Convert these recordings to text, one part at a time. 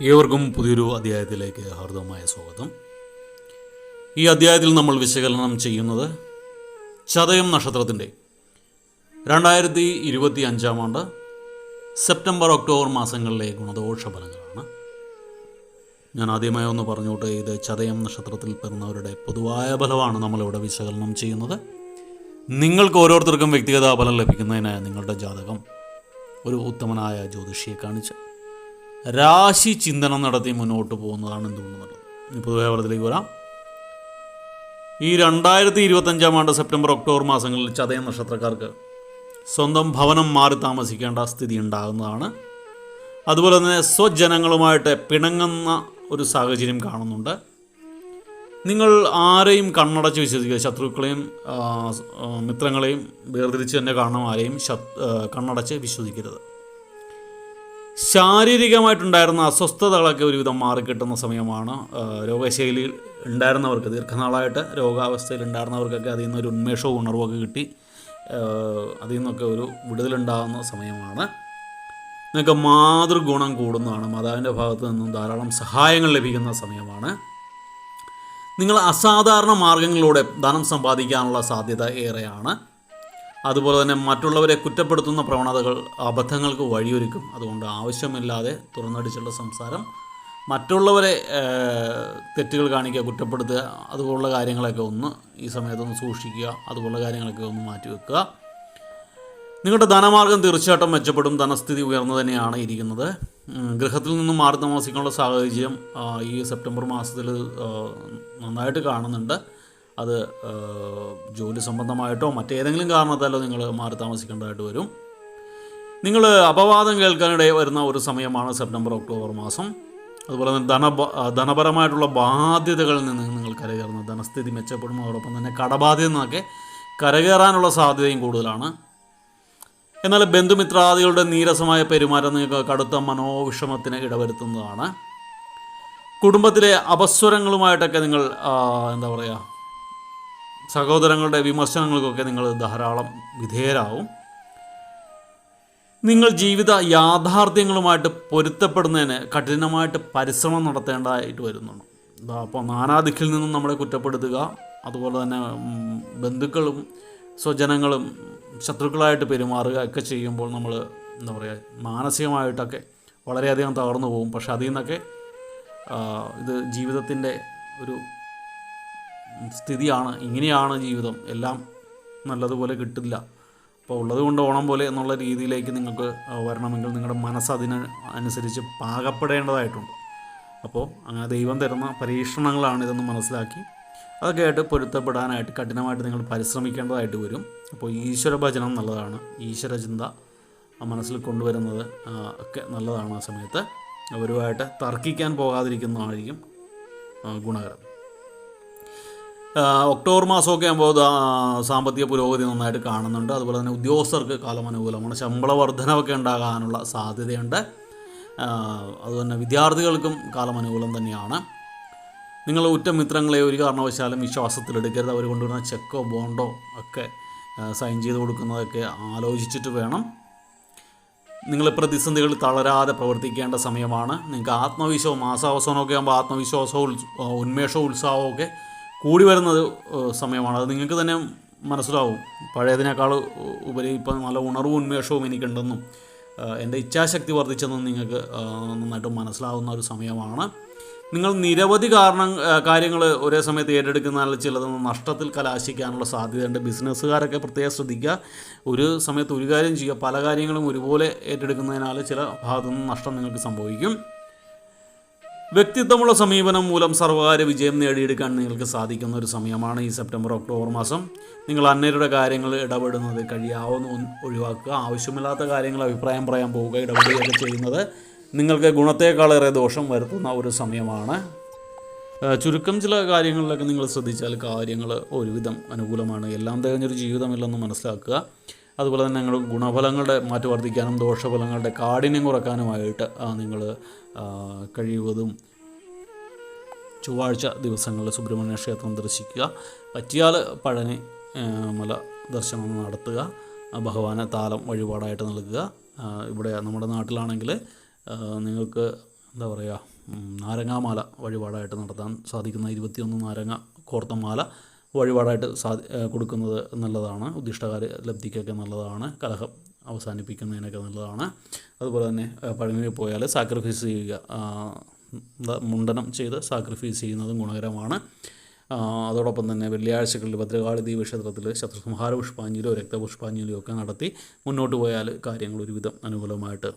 ഏവർക്കും പുതിയൊരു അധ്യായത്തിലേക്ക് ഹാർദവമായ സ്വാഗതം. ഈ അധ്യായത്തിൽ നമ്മൾ വിശകലനം ചെയ്യുന്നത് ചതയം നക്ഷത്രത്തിന്റെ രണ്ടായിരത്തി ഇരുപത്തി അഞ്ചാം ആണ്ട് സെപ്റ്റംബർ ഒക്ടോബർ മാസങ്ങളിലെ ഗുണദോഷ ഫലങ്ങളാണ്. ഞാൻ ആദ്യമായി ഒന്ന് പറഞ്ഞോട്ടെ ഇത് ചതയം നക്ഷത്രത്തിൽ പിറന്നവരുടെ പൊതുവായ ഫലമാണ് നമ്മളിവിടെ വിശകലനം ചെയ്യുന്നത്. നിങ്ങൾക്ക് ഓരോരുത്തർക്കും വ്യക്തിഗത ഫലം ലഭിക്കുന്നതിന് നിങ്ങളുടെ ജാതകം ഒരു ഉത്തമനായ ജ്യോതിഷിയെ കാണിച്ച് രാശി ചിന്തനം നടത്തി മുന്നോട്ട് പോകുന്നതാണ് ഇനി പൊതുവെ ഫലത്തിലേക്ക് വരാം. ഈ രണ്ടായിരത്തി ഇരുപത്തഞ്ചാം ആണ്ട് സെപ്റ്റംബർ ഒക്ടോബർ മാസങ്ങളിൽ ചതയ നക്ഷത്രക്കാർക്ക് സ്വന്തം ഭവനം മാറി താമസിക്കേണ്ട സ്ഥിതി ഉണ്ടാകുന്നതാണ്. അതുപോലെ തന്നെ സ്വജനങ്ങളുമായിട്ട് പിണങ്ങുന്ന ഒരു സാഹചര്യം കാണുന്നുണ്ട്. നിങ്ങൾ ആരെയും കണ്ണടച്ച് വിശ്വസിക്കുക. ശത്രുക്കളെയും മിത്രങ്ങളെയും വേർതിരിച്ച് തന്നെ കാണണം ആരെയും കണ്ണടച്ച് വിശ്വസിക്കരുത്. ശാരീരികമായിട്ടുണ്ടായിരുന്ന അസ്വസ്ഥതകളൊക്കെ ഒരുവിധം മാറിക്കിട്ടുന്ന സമയമാണ്. രോഗശൈലി ഉണ്ടായിരുന്നവർക്ക് ദീർഘനാളായിട്ട് രോഗാവസ്ഥയിൽ ഉണ്ടായിരുന്നവർക്കൊക്കെ അതിൽ നിന്നൊരു ഉന്മേഷവും ഉണർവൊക്കെ കിട്ടി. അതിൽ നിന്നൊക്കെ ഒരു വിടുതലുണ്ടാകുന്ന സമയമാണ്. നിങ്ങൾക്ക് മാതൃഗുണം കൂടുന്നതാണ്. മാതാവിന്റെ ഭാഗത്ത് നിന്നും ധാരാളം സഹായങ്ങൾ ലഭിക്കുന്ന സമയമാണ്. നിങ്ങൾ അസാധാരണ മാർഗങ്ങളിലൂടെ ധനം സമ്പാദിക്കാനുള്ള സാധ്യത ഏറെയാണ്. അതുപോലെ തന്നെ മറ്റുള്ളവരെ കുറ്റപ്പെടുത്തുന്ന പ്രവണതകൾ അബദ്ധങ്ങൾക്ക് വഴിയൊരുക്കും. അതുകൊണ്ട് ആവശ്യമില്ലാതെ തുറന്നടിച്ചുള്ള സംസാരം. മറ്റുള്ളവരെ തെറ്റുകൾ കാണിക്കുക കുറ്റപ്പെടുത്തുക അതുപോലുള്ള കാര്യങ്ങളൊക്കെ ഒന്ന് ഈ സമയത്തൊന്ന് സൂക്ഷിക്കുക അതുപോലുള്ള കാര്യങ്ങളൊക്കെ ഒന്ന് മാറ്റിവെക്കുക നിങ്ങളുടെ ധനമാർഗം തീർച്ചയായിട്ടും മെച്ചപ്പെടും. ധനസ്ഥിതി ഉയർന്നു തന്നെയാണ് ഇരിക്കുന്നത്. ഗൃഹത്തിൽ നിന്നും മാറി താമസിക്കാനുള്ള സാഹചര്യം ഈ സെപ്റ്റംബർ മാസത്തിൽ നന്നായിട്ട് കാണുന്നുണ്ട്. അത് ജോലി സംബന്ധമായിട്ടോ മറ്റേതെങ്കിലും കാരണത്താലോ നിങ്ങൾ മാറി താമസിക്കേണ്ടതായിട്ട് വരും. നിങ്ങൾ അപവാദം കേൾക്കാനിടെ വരുന്ന ഒരു സമയമാണ് സെപ്റ്റംബർ ഒക്ടോബർ മാസം. അതുപോലെ തന്നെ ധന ധനപരമായിട്ടുള്ള ബാധ്യതകളിൽ നിന്ന് നിങ്ങൾ കരകയറുന്നത് ധനസ്ഥിതി മെച്ചപ്പെടും അതോടൊപ്പം തന്നെ കടബാധ്യത നിന്നൊക്കെ കരകയറാനുള്ള സാധ്യതയും കൂടുതലാണ്. എന്നാൽ ബന്ധുമിത്രാദികളുടെ നീരസമായ പെരുമാറ്റം നിങ്ങൾക്ക് കടുത്ത മനോവിഷമത്തിന് ഇടവരുത്തുന്നതാണ്. കുടുംബത്തിലെ അപസ്വരങ്ങളുമായിട്ടൊക്കെ നിങ്ങൾ എന്താ പറയുക സഹോദരങ്ങളുടെ വിമർശനങ്ങൾക്കൊക്കെ നിങ്ങൾ ധാരാളം വിധേയരാവും. നിങ്ങൾ ജീവിത യാഥാർത്ഥ്യങ്ങളുമായിട്ട് പൊരുത്തപ്പെടുന്നതിന് കഠിനമായിട്ട് പരിശ്രമം നടത്തേണ്ടതായിട്ട് വരുന്നുണ്ട്. അപ്പോൾ നാനാദിക്കിൽ നിന്നും നമ്മളെ കുറ്റപ്പെടുത്തുക അതുപോലെ തന്നെ ബന്ധുക്കളും സ്വജനങ്ങളും ശത്രുക്കളായിട്ട് പെരുമാറുക ഒക്കെ ചെയ്യുമ്പോൾ നമ്മൾ എന്താ പറയുക മാനസികമായിട്ടൊക്കെ വളരെയധികം തകർന്നു പോകും. പക്ഷെ അതിൽ നിന്നൊക്കെ ഇത് ജീവിതത്തിന്റെ ഒരു സ്ഥിതിയാണ്. ഇങ്ങനെയാണ് ജീവിതം. എല്ലാം നല്ലതുപോലെ കിട്ടില്ല. അപ്പോൾ ഉള്ളത് കൊണ്ട് ഓണം പോലെ എന്നുള്ള രീതിയിലേക്ക് നിങ്ങൾക്ക് വരണമെങ്കിൽ നിങ്ങളുടെ മനസ്സ് അതിന് അനുസരിച്ച് പാകപ്പെടേണ്ടതായിട്ടുണ്ട്. അപ്പോൾ അങ്ങനെ ദൈവം തരുന്ന പരീക്ഷണങ്ങളാണ് ഇതെന്ന് മനസ്സിലാക്കി. അതൊക്കെ ആയിട്ട് പൊരുത്തപ്പെടാനായിട്ട് കഠിനമായിട്ട് നിങ്ങൾ പരിശ്രമിക്കേണ്ടതായിട്ട് വരും. അപ്പോൾ ഈശ്വര ഭജനം നല്ലതാണ്. ഈശ്വര ചിന്ത മനസ്സിൽ കൊണ്ടുവരുന്നത് ഒക്കെ നല്ലതാണ് ആ സമയത്ത്. അവരുമായിട്ട് തർക്കിക്കാൻ പോകാതിരിക്കുന്നതായിരിക്കും ഗുണകരം. ഒക്ടോബർ മാസമൊക്കെ ആകുമ്പോൾ സാമ്പത്തിക പുരോഗതി നന്നായിട്ട് കാണുന്നുണ്ട്. അതുപോലെ തന്നെ ഉദ്യോഗസ്ഥർക്ക് കാലം അനുകൂലമാണ്. ശമ്പള വർധനവൊക്കെ ഉണ്ടാകാനുള്ള സാധ്യതയുണ്ട്. അതുതന്നെ വിദ്യാർത്ഥികൾക്കും കാലം അനുകൂലം തന്നെയാണ്. നിങ്ങൾ ഉറ്റ മിത്രങ്ങളെ ഒരു കാരണവശാലും വിശ്വാസത്തിലെടുക്കരുത്. അവർ കൊണ്ടുവരുന്ന ചെക്കോ ബോണ്ടോ ഒക്കെ സൈൻ ചെയ്ത് കൊടുക്കുന്നതൊക്കെ ആലോചിച്ചിട്ട് വേണം. നിങ്ങൾ പ്രതിസന്ധികൾ തളരാതെ പ്രവർത്തിക്കേണ്ട സമയമാണ്. നിങ്ങൾക്ക് ആത്മവിശ്വാസം മാസാവസാനമൊക്കെ ആകുമ്പോൾ ആത്മവിശ്വാസവും ഉന്മേഷവും ഉത്സാഹവും ഒക്കെ കൂടി വരുന്നത് സമയമാണ്. അത് നിങ്ങൾക്ക് തന്നെ മനസ്സിലാവും. പഴയതിനേക്കാൾ ഉപരി ഇപ്പം നല്ല ഉണർവും ഉന്മേഷവും എനിക്കുണ്ടെന്നും എന്റെ ഇച്ഛാശക്തി വർദ്ധിച്ചെന്നും നിങ്ങൾക്ക് നന്നായിട്ട് മനസ്സിലാവുന്ന ഒരു സമയമാണ്. നിങ്ങൾ നിരവധി കാരണം കാര്യങ്ങൾ ഒരേ സമയത്ത് ഏറ്റെടുക്കുന്നതിൽ ചിലത് നഷ്ടത്തിൽ കലാശിക്കാനുള്ള സാധ്യതയുണ്ട്. ബിസിനസ്സുകാരൊക്കെ പ്രത്യേകം ശ്രദ്ധിക്കുക. ഒരു സമയത്ത് ഒരു കാര്യം ചെയ്യുക പല കാര്യങ്ങളും ഒരുപോലെ ഏറ്റെടുക്കുന്നതിനാൽ ചില ഭാഗത്തു നിന്ന് നഷ്ടം നിങ്ങൾക്ക് സംഭവിക്കും. വ്യക്തിത്വമുള്ള സമീപനം മൂലം സർവകാര്യ വിജയം നേടിയെടുക്കാൻ നിങ്ങൾക്ക് സാധിക്കുന്ന ഒരു സമയമാണ് ഈ സെപ്റ്റംബർ ഒക്ടോബർ മാസം. നിങ്ങൾ അന്നേരുടെ കാര്യങ്ങൾ ഇടപെടുന്നത് കഴിയാവുന്ന ഒഴിവാക്കുക. ആവശ്യമില്ലാത്ത കാര്യങ്ങൾ അഭിപ്രായം പറയാൻ പോവുക ഇടപെടുകയൊക്കെ ചെയ്യുന്നത് നിങ്ങൾക്ക് ഗുണത്തേക്കാളേറെ ദോഷം വരുത്തുന്ന ഒരു സമയമാണ്. ചുരുക്കം ചില കാര്യങ്ങളിലൊക്കെ നിങ്ങൾ ശ്രദ്ധിച്ചാൽ കാര്യങ്ങൾ ഒരുവിധം അനുകൂലമാണ്. എല്ലാം തികഞ്ഞൊരു ജീവിതമില്ലെന്ന് മനസ്സിലാക്കുക. അതുപോലെ തന്നെ നിങ്ങൾ ഗുണഫലങ്ങളുടെ മാറ്റം വർദ്ധിക്കാനും ദോഷഫലങ്ങളുടെ കാഠിന്യം കുറക്കാനുമായിട്ട് നിങ്ങൾ കഴിയുവതും ചൊവ്വാഴ്ച ദിവസങ്ങളിൽ സുബ്രഹ്മണ്യ ക്ഷേത്രം ദർശിക്കുക. പറ്റിയാൽ പഴനി മല ദർശനം നടത്തുക. ഭഗവാനെ താലം വഴിപാടായിട്ട് നൽകുക. ഇവിടെ നമ്മുടെ നാട്ടിലാണെങ്കിൽ നിങ്ങൾക്ക് എന്താ പറയുക നാരങ്ങാമാല വഴിപാടായിട്ട് നടത്താൻ സാധിക്കുന്ന ഇരുപത്തിയൊന്ന് നാരങ്ങ കോർത്ത മാല വഴിപാടായിട്ട് സാധി കൊടുക്കുന്നത് നല്ലതാണ്. ഉദ്ദിഷ്ടകാര്യ ലബ്ധിക്കൊക്കെ നല്ലതാണ്. കലഹം അവസാനിപ്പിക്കുന്നതിനൊക്കെ നല്ലതാണ്. അതുപോലെ തന്നെ പഴനിയിൽ പോയാൽ സാക്രിഫൈസ് ചെയ്യുക. മുണ്ടനം ചെയ്ത് സാക്രിഫൈസ് ചെയ്യുന്നതും ഗുണകരമാണ്. അതോടൊപ്പം തന്നെ വെള്ളിയാഴ്ചകളിൽ ഭദ്രകാളി ദേവി ക്ഷേത്രത്തിൽ ശത്രുസംഹാര പുഷ്പാഞ്ജലിയോ രക്തപുഷ്പാഞ്ജലിയോ ഒക്കെ നടത്തി മുന്നോട്ട് പോയാൽ കാര്യങ്ങൾ ഒരുവിധം അനുകൂലമായിട്ട്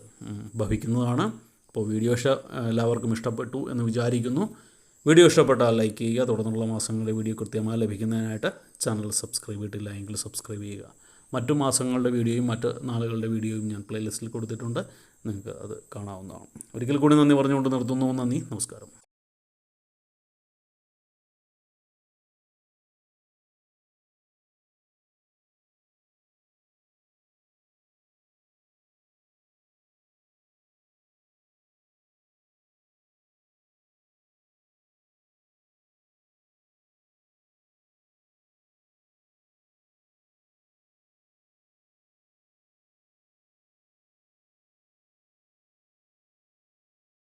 ഭവിക്കുന്നതാണ്. അപ്പോൾ വീഡിയോ എല്ലാവർക്കും ഇഷ്ടപ്പെട്ടു എന്ന് വിചാരിക്കുന്നു. വീഡിയോ ഇഷ്ടപ്പെട്ടാൽ ലൈക്ക് ചെയ്യുക. തുടർന്നുള്ള മാസങ്ങളിലെ വീഡിയോ കൃത്യമായി ലഭിക്കുന്നതിനായിട്ട് ചാനൽ സബ്സ്ക്രൈബ് ചെയ്തിട്ടില്ല എങ്കിൽ സബ്സ്ക്രൈബ് ചെയ്യുക. മറ്റു മാസങ്ങളുടെ വീഡിയോയും മറ്റ് നാളുകളുടെ വീഡിയോയും ഞാൻ പ്ലേലിസ്റ്റിൽ കൊടുത്തിട്ടുണ്ട്. നിങ്ങൾക്ക് അത് കാണാവുന്നതാണ്. ഒരിക്കൽ കൂടി നന്ദി പറഞ്ഞുകൊണ്ട് നിർത്തുന്നു. നന്ദി. നമസ്കാരം.